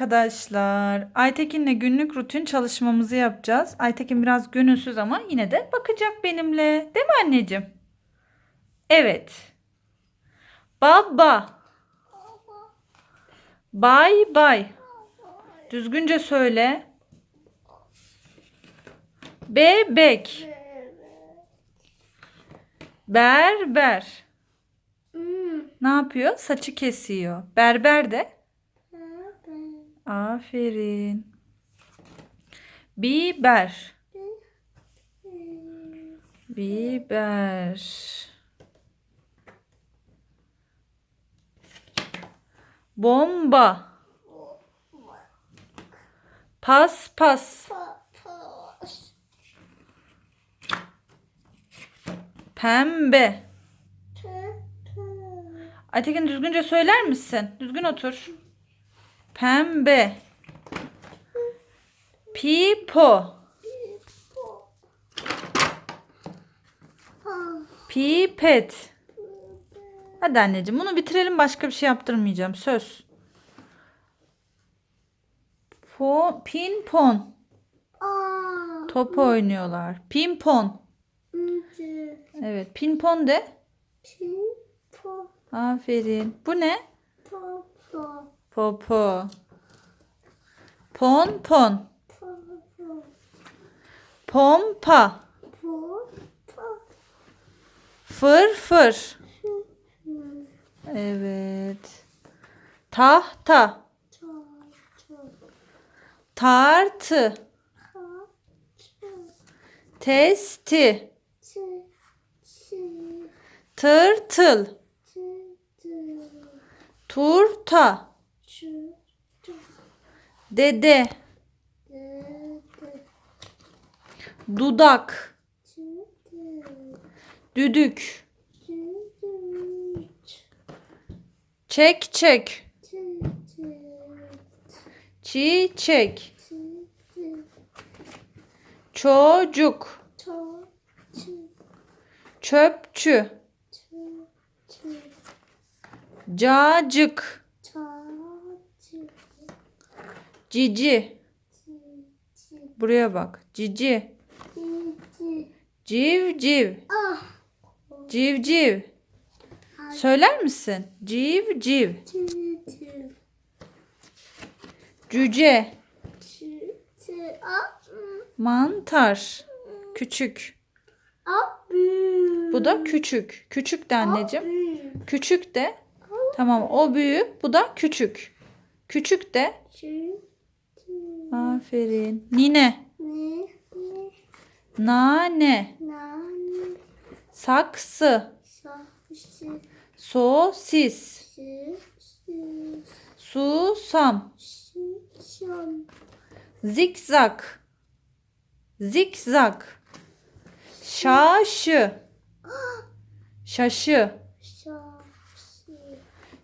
arkadaşlar. Aytekin'le günlük rutin çalışmamızı yapacağız. Aytekin biraz gönülsüz ama yine de bakacak benimle. Değil mi anneciğim? Evet. Baba. Bay bay. Düzgünce söyle. Bebek. Berber. Ne yapıyor? Saçı kesiyor. Berber de. Aferin. Biber. Biber. Bomba. Pas pas. Pembe. Aytekin düzgünce söyler misin? Düzgün otur. Pembe. Pipo. Pipet. Hadi anneciğim bunu bitirelim başka bir şey yaptırmayacağım. Söz. Po, pinpon. Top oynuyorlar. Pimpon. Evet pimpon de. Aferin. Bu ne? Popo. Pon pon. Pompa. Fır fır. Evet. Tahta. Tartı. Testi. Tırtıl. Turta. Dede. Dudak. Düdük. Çek çek. Çiçek. Çocuk. Çöpçü. Cacık. Cici. Buraya bak. Cici. Civciv. Civciv. Söyler misin? Civciv. Cüce. Mantar. Küçük. Bu da küçük. Küçük de anneciğim. Küçük de. Tamam o büyük. Bu da küçük. Küçük de. Aferin. Nine. Nane. Saksı. Sosis. Susam. Zikzak. Zikzak. Şaşı. Şaşı.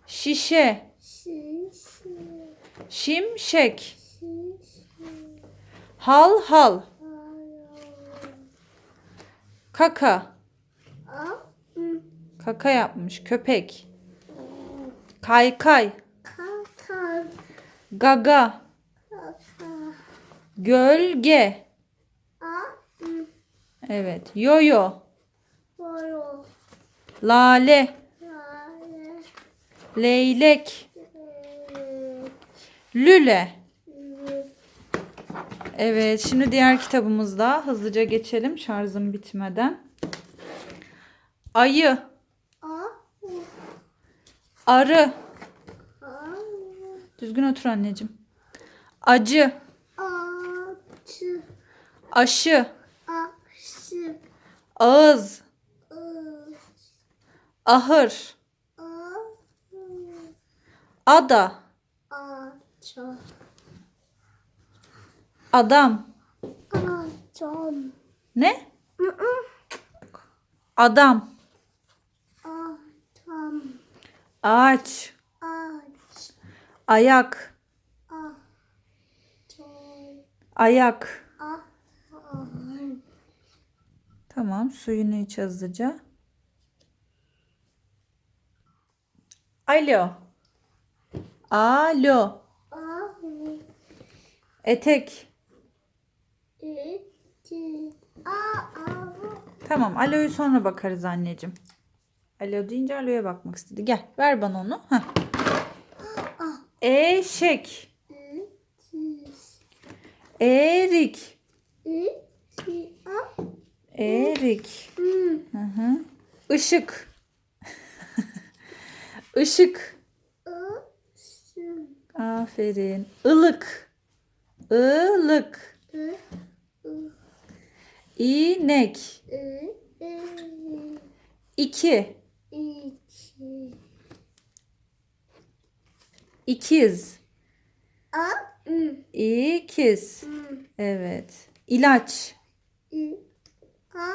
Şişe. Şimşek. Hal hal. Kaka. Kaka yapmış köpek. Kaykay. Gaga. Gölge. Evet. Yoyo. Lale. Leylek. Lüle. Evet, şimdi diğer kitabımızda hızlıca geçelim şarjım bitmeden. Ayı, arı. Düzgün otur anneciğim. Acı, aşı, ağız, ahır, ada, adam. Ne? Adam, ağaç, ayak, ayak. Tamam, suyunu iç hızlıca. Alo. Alo. Etek. Tamam aloyu sonra bakarız anneciğim. Alo deyince aloya bakmak istedi. Gel ver bana onu. Heh. Eşek. Erik. Erik. Hı. Işık. Işık. Aferin. Ilık. Ilık. I. İnek. İki. İki. İkiz. A. İkiz. Evet. İlaç. A.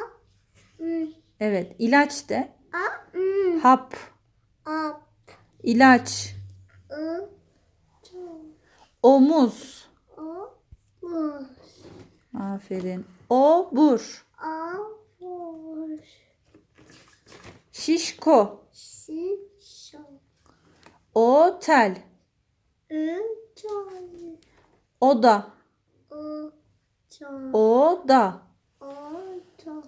Evet. ilaç de. A. Hap. A. ilaç. I. Omuz. O. Mu. Aferin. Obur. Boş. Şişko. Si. Şo. Otel. Ço. Oda. Oda. O. Ço.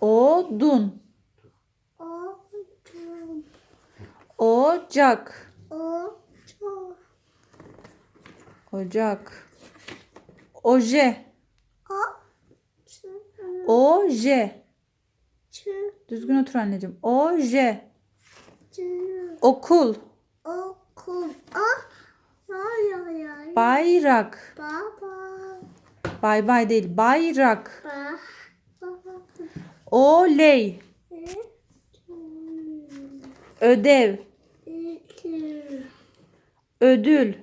Odun. O. Ço. Ocak. O. Ço. Ocak. Oje. A. Çı. Oje. Düzgün otur anneciğim. Oje. Çı. Okul. Okul. Ah. Ay ay ay. Bayrak. Baba. Bay bay değil. Bayrak. Oley. Ödev. Ödül.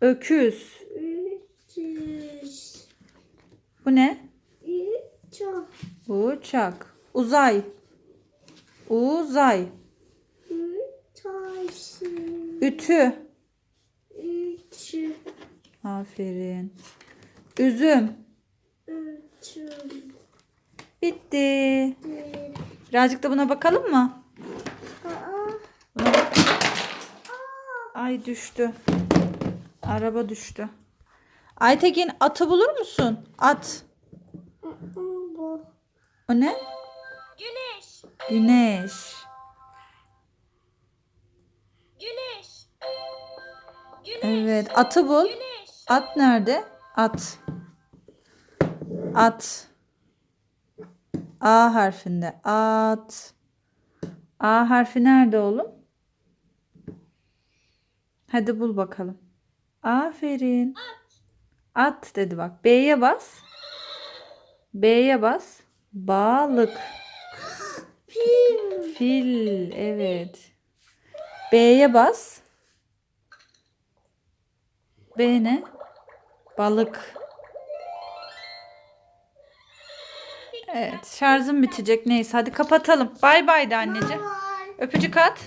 Öküz. Bu ne? Üç. Uçak. Uzay. Uzay. Taşı. Ütü. Üç. Aferin. Üzüm. Üç. Bitti. Birazcık da buna bakalım mı? Aa. Buna bak. Ay düştü. Araba düştü. Aytekin atı bulur musun? At. Bu. O ne? Güneş, Güneş. güneş, güneş, Evet atı bul. güneş, At nerede? At. At. A harfinde. At. A harfi nerede oğlum? Hadi bul bakalım. Aferin. At dedi bak. B'ye bas. B'ye bas. Balık. Fil. Fil. Evet. B'ye bas. B ne? Balık. Evet, şarjım bitecek. Neyse, hadi kapatalım. Bay bay de anneciğim. Öpücük at.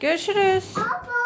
Görüşürüz. Bye.